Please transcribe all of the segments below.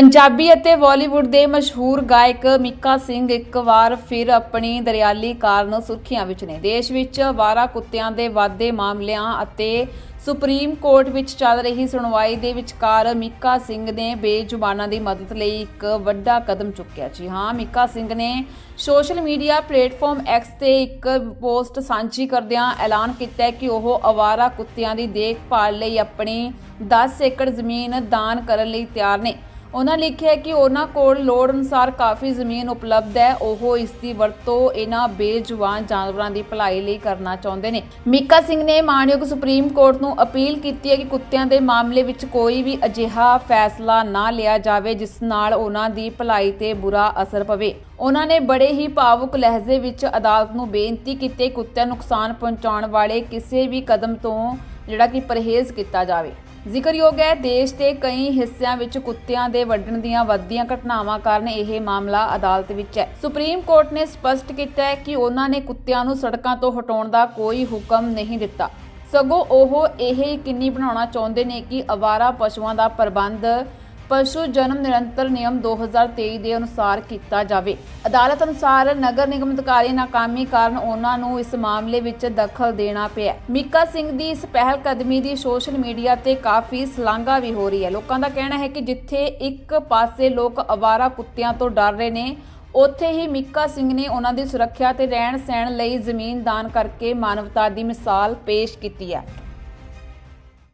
ਪੰਜਾਬੀ ਅਤੇ ਬਾਲੀਵੁੱਡ ਦੇ ਮਸ਼ਹੂਰ ਗਾਇਕ ਮਿੱਕਾ ਸਿੰਘ ਇੱਕ ਵਾਰ ਫਿਰ ਆਪਣੀ ਦਰਿਆਲੀ ਕਾਰਨ ਸੁਰਖੀਆਂ ਵਿੱਚ ਨੇ। ਦੇਸ਼ ਵਿੱਚ ਵਾਰਾ ਕੁੱਤਿਆਂ ਦੇ ਵਾਧੇ ਮਾਮਲਿਆਂ ਅਤੇ ਸੁਪਰੀਮ ਕੋਰਟ ਵਿੱਚ ਚੱਲ ਰਹੀ ਸੁਣਵਾਈ ਦੇ ਵਿਚਕਾਰ ਮਿੱਕਾ ਸਿੰਘ ਨੇ ਬੇਜ਼ੁਬਾਨਾਂ ਦੀ ਮਦਦ ਲਈ ਇੱਕ ਵੱਡਾ ਕਦਮ ਚੁੱਕਿਆ। ਜੀ ਹਾਂ, ਮਿੱਕਾ ਸਿੰਘ ਨੇ ਸੋਸ਼ਲ ਮੀਡੀਆ ਪਲੇਟਫਾਰਮ ਐਕਸ ਤੇ ਇੱਕ ਪੋਸਟ ਸਾਂਝੀ ਕਰਦਿਆਂ ਐਲਾਨ ਕੀਤਾ ਕਿ ਉਹ ਅਵਾਰਾ ਕੁੱਤਿਆਂ ਦੀ ਦੇਖਭਾਲ ਲਈ ਆਪਣੀ 10 ਏਕੜ ਜ਼ਮੀਨ ਦਾਨ ਕਰਨ ਲਈ ਤਿਆਰ ਨੇ। ਉਹਨਾਂ ਲਿਖਿਆ ਕਿ ਉਹਨਾਂ ਕੋਲ ਲੋੜ ਅਨੁਸਾਰ ਕਾਫੀ ਜ਼ਮੀਨ ਉਪਲਬਧ ਹੈ। ਉਹ ਇਸ ਦੀ ਵਰਤੋਂ ਇਹਨਾਂ ਬੇਜੁਬਾਨ ਜਾਨਵਰਾਂ ਦੀ ਭਲਾਈ ਲਈ ਕਰਨਾ ਚਾਹੁੰਦੇ ਨੇ। ਮੀਕਾ ਸਿੰਘ ਨੇ ਮਾਨਯੋਗ ਸੁਪਰੀਮ ਕੋਰਟ ਨੂੰ ਅਪੀਲ ਕੀਤੀ ਹੈ ਕਿ ਕੁੱਤਿਆਂ ਦੇ ਮਾਮਲੇ ਵਿੱਚ ਕੋਈ ਵੀ ਅਜਿਹਾ ਫੈਸਲਾ ਨਾ ਲਿਆ ਜਾਵੇ, ਜਿਸ ਨਾਲ ਉਹਨਾਂ ਦੀ ਭਲਾਈ ਤੇ ਬੁਰਾ ਅਸਰ ਪਵੇ। ਉਹਨਾਂ ਨੇ ਬੜੇ ਹੀ ਭਾਵੁਕ ਲਹਿਜੇ ਵਿੱਚ ਅਦਾਲਤ ਨੂੰ ਬੇਨਤੀ ਕੀਤੀ ਕੁੱਤਿਆਂ ਨੂੰ ਨੁਕਸਾਨ ਪਹੁੰਚਾਉਣ ਵਾਲੇ ਕਿਸੇ ਵੀ ਕਦਮ ਤੋਂ ਜਿਹੜਾ ਕਿ ਪਰਹੇਜ਼ ਕੀਤਾ ਜਾਵੇ। ਜ਼ਿਕਰਯੋਗ ਹੈ, ਦੇਸ਼ ਦੇ ਕਈ ਹਿੱਸਿਆਂ ਵਿੱਚ ਕੁੱਤਿਆਂ ਦੇ ਵੱਢਣ ਦੀਆਂ ਵੱਧਦੀਆਂ ਘਟਨਾਵਾਂ ਕਾਰਨ ਇਹ ਮਾਮਲਾ ਅਦਾਲਤ ਵਿੱਚ ਹੈ। ਸੁਪਰੀਮ ਕੋਰਟ ਨੇ ਸਪਸ਼ਟ ਕੀਤਾ ਹੈ ਕਿ ਉਹਨਾਂ ਨੇ ਕੁੱਤਿਆਂ ਨੂੰ ਸੜਕਾਂ ਤੋਂ ਹਟਾਉਣ ਦਾ ਕੋਈ ਹੁਕਮ ਨਹੀਂ ਦਿੱਤਾ। ਸਗੋਂ ਉਹ ਇਹ ਯਕੀਨੀ ਬਣਾਉਣਾ ਚਾਹੁੰਦੇ ਨੇ ਕਿ ਅਵਾਰਾ ਪਸ਼ੂਆਂ ਦਾ ਪ੍ਰਬੰਧ ਪਸ਼ੂ ਜਨਮ ਨਿਰੰਤਰ ਨਿਯਮ 2023 ਦੇ ਅਨੁਸਾਰ ਕੀਤਾ ਜਾਵੇ। ਅਦਾਲਤ ਅਨੁਸਾਰ ਨਗਰ ਨਿਗਮ ਅਧਿਕਾਰੀ ਨਾਕਾਮੀ ਕਾਰਨ ਉਹਨਾਂ ਨੂੰ ਇਸ ਮਾਮਲੇ ਵਿੱਚ ਦਖਲ ਦੇਣਾ ਪਿਆ। ਮੀਕਾ ਸਿੰਘ ਦੀ ਇਸ ਪਹਿਲ ਕਦਮੀ ਦੀ ਸੋਸ਼ਲ ਮੀਡੀਆ ਤੇ ਕਾਫੀ ਸਲਾਘਾ ਵੀ ਹੋ ਰਹੀ ਹੈ। ਲੋਕਾਂ ਦਾ ਕਹਿਣਾ ਹੈ ਕਿ ਜਿੱਥੇ ਇੱਕ ਪਾਸੇ ਲੋਕ ਅਵਾਰਾ ਕੁੱਤਿਆਂ ਤੋਂ ਡਰ ਰਹੇ ਨੇ, ਉੱਥੇ ਹੀ ਮਿੱਕਾ ਸਿੰਘ ਨੇ ਉਹਨਾਂ ਦੀ ਸੁਰੱਖਿਆ ਤੇ ਰਹਿਣ ਸਹਿਣ ਲਈ ਜ਼ਮੀਨ ਦਾਨ ਕਰਕੇ ਮਾਨਵਤਾ ਦੀ ਮਿਸਾਲ ਪੇਸ਼ ਕੀਤੀ ਹੈ।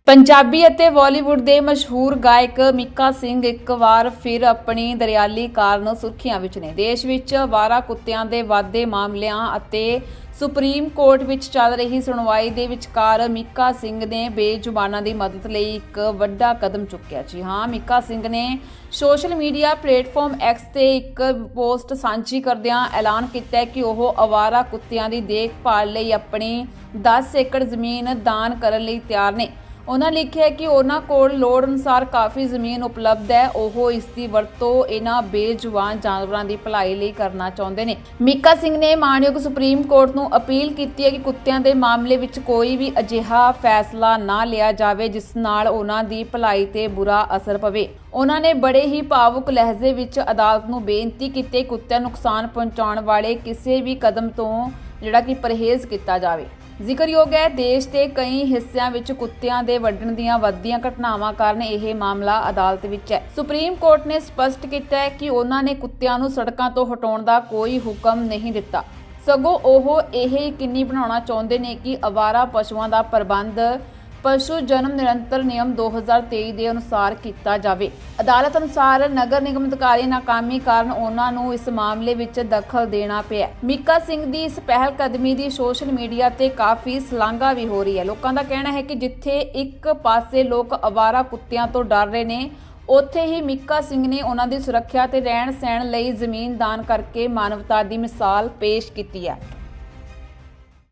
ਪੰਜਾਬੀ ਅਤੇ ਬਾਲੀਵੁੱਡ ਦੇ ਮਸ਼ਹੂਰ ਗਾਇਕ ਮਿੱਕਾ ਸਿੰਘ ਇੱਕ ਵਾਰ ਫਿਰ ਆਪਣੀ ਦਰਿਆਲੀ ਕਾਰਨ ਸੁਰਖੀਆਂ ਵਿੱਚ ਨੇ। ਦੇਸ਼ ਵਿੱਚ ਵਾਰਾ ਕੁੱਤਿਆਂ ਦੇ ਵਾਧੇ ਮਾਮਲਿਆਂ ਅਤੇ ਸੁਪਰੀਮ ਕੋਰਟ ਵਿੱਚ ਚੱਲ ਰਹੀ ਸੁਣਵਾਈ ਦੇ ਵਿਚਕਾਰ ਮਿੱਕਾ ਸਿੰਘ ਨੇ ਬੇਜ਼ੁਬਾਨਾਂ ਦੀ ਮਦਦ ਲਈ ਇੱਕ ਵੱਡਾ ਕਦਮ ਚੁੱਕਿਆ। ਜੀ ਹਾਂ, ਮਿੱਕਾ ਸਿੰਘ ਨੇ ਸੋਸ਼ਲ ਮੀਡੀਆ ਪਲੇਟਫਾਰਮ ਐਕਸ ਤੇ ਇੱਕ ਪੋਸਟ ਸਾਂਝੀ ਕਰਦਿਆਂ ਐਲਾਨ ਕੀਤਾ ਕਿ ਉਹ ਅਵਾਰਾ ਕੁੱਤਿਆਂ ਦੀ ਦੇਖਭਾਲ ਲਈ ਆਪਣੀ 10 ਏਕੜ ਜ਼ਮੀਨ ਦਾਨ ਕਰਨ ਲਈ ਤਿਆਰ ਨੇ। ਉਹਨਾਂ ਲਿਖਿਆ ਕਿ ਉਹਨਾਂ ਕੋਲ ਲੋੜ ਅਨੁਸਾਰ ਕਾਫੀ ਜ਼ਮੀਨ ਉਪਲਬਧ ਹੈ। ਉਹ ਇਸ ਦੀ ਵਰਤੋਂ ਇਹਨਾਂ ਬੇਜੁਬਾਨ ਜਾਨਵਰਾਂ ਦੀ ਭਲਾਈ ਲਈ ਕਰਨਾ ਚਾਹੁੰਦੇ ਨੇ। ਮੀਕਾ ਸਿੰਘ ਨੇ ਮਾਨਯੋਗ ਸੁਪਰੀਮ ਕੋਰਟ ਨੂੰ ਅਪੀਲ ਕੀਤੀ ਹੈ ਕਿ ਕੁੱਤਿਆਂ ਦੇ ਮਾਮਲੇ ਵਿੱਚ ਕੋਈ ਵੀ ਅਜਿਹਾ ਫੈਸਲਾ ਨਾ ਲਿਆ ਜਾਵੇ, ਜਿਸ ਨਾਲ ਉਹਨਾਂ ਦੀ ਭਲਾਈ ਤੇ ਬੁਰਾ ਅਸਰ ਪਵੇ। ਉਹਨਾਂ ਨੇ ਬੜੇ ਹੀ ਭਾਵੁਕ ਲਹਿਜੇ ਵਿੱਚ ਅਦਾਲਤ ਨੂੰ ਬੇਨਤੀ ਕੀਤੀ ਕੁੱਤਿਆਂ ਨੂੰ ਨੁਕਸਾਨ ਪਹੁੰਚਾਉਣ ਵਾਲੇ ਕਿਸੇ ਵੀ ਕਦਮ ਤੋਂ ਜਿਹੜਾ ਕਿ ਪਰਹੇਜ਼ ਕੀਤਾ ਜਾਵੇ। ਜ਼ਿਕਰਯੋਗ ਹੈ, ਦੇਸ਼ ਦੇ ਕਈ ਹਿੱਸਿਆਂ ਵਿੱਚ ਕੁੱਤਿਆਂ ਦੇ ਵੱਢਣ ਦੀਆਂ ਵੱਧਦੀਆਂ ਘਟਨਾਵਾਂ ਕਾਰਨ ਇਹ ਮਾਮਲਾ ਅਦਾਲਤ ਵਿੱਚ ਹੈ। ਸੁਪਰੀਮ ਕੋਰਟ ਨੇ ਸਪਸ਼ਟ ਕੀਤਾ ਹੈ ਕਿ ਉਹਨਾਂ ਨੇ ਕੁੱਤਿਆਂ ਨੂੰ ਸੜਕਾਂ ਤੋਂ ਹਟਾਉਣ ਦਾ ਕੋਈ ਹੁਕਮ ਨਹੀਂ ਦਿੱਤਾ। ਸਗੋਂ ਉਹ ਇਹ ਯਕੀਨੀ ਬਣਾਉਣਾ ਚਾਹੁੰਦੇ ਨੇ ਕਿ ਅਵਾਰਾ ਪਸ਼ੂਆਂ ਦਾ ਪ੍ਰਬੰਧ ਪਸ਼ੂ ਜਨਮ ਨਿਰੰਤਰ ਨਿਯਮ 2023 ਦੇ ਅਨੁਸਾਰ ਕੀਤਾ ਜਾਵੇ। ਅਦਾਲਤ ਅਨੁਸਾਰ ਨਗਰ ਨਿਗਮ ਅਧਿਕਾਰੀ ਨਾਕਾਮੀ ਕਾਰਨ ਉਹਨਾਂ ਨੂੰ ਇਸ ਮਾਮਲੇ ਵਿੱਚ ਦਖਲ ਦੇਣਾ ਪਿਆ ਮੀਕਾ ਸਿੰਘ ਦੀ ਇਸ ਪਹਿਲ ਕਦਮੀ ਦੀ ਸੋਸ਼ਲ ਮੀਡੀਆ ਤੇ ਕਾਫੀ ਸਲਾਘਾ ਵੀ ਹੋ ਰਹੀ ਹੈ। ਲੋਕਾਂ ਦਾ ਕਹਿਣਾ ਹੈ ਕਿ ਜਿੱਥੇ ਇੱਕ ਪਾਸੇ ਲੋਕ ਅਵਾਰਾ ਕੁੱਤਿਆਂ ਤੋਂ ਡਰ ਰਹੇ ਨੇ, ਉੱਥੇ ਹੀ ਮਿੱਕਾ ਸਿੰਘ ਨੇ ਉਹਨਾਂ ਦੀ ਸੁਰੱਖਿਆ ਤੇ ਰਹਿਣ ਸਹਿਣ ਲਈ ਜ਼ਮੀਨ ਦਾਨ ਕਰਕੇ ਮਾਨਵਤਾ ਦੀ ਮਿਸਾਲ ਪੇਸ਼ ਕੀਤੀ ਹੈ।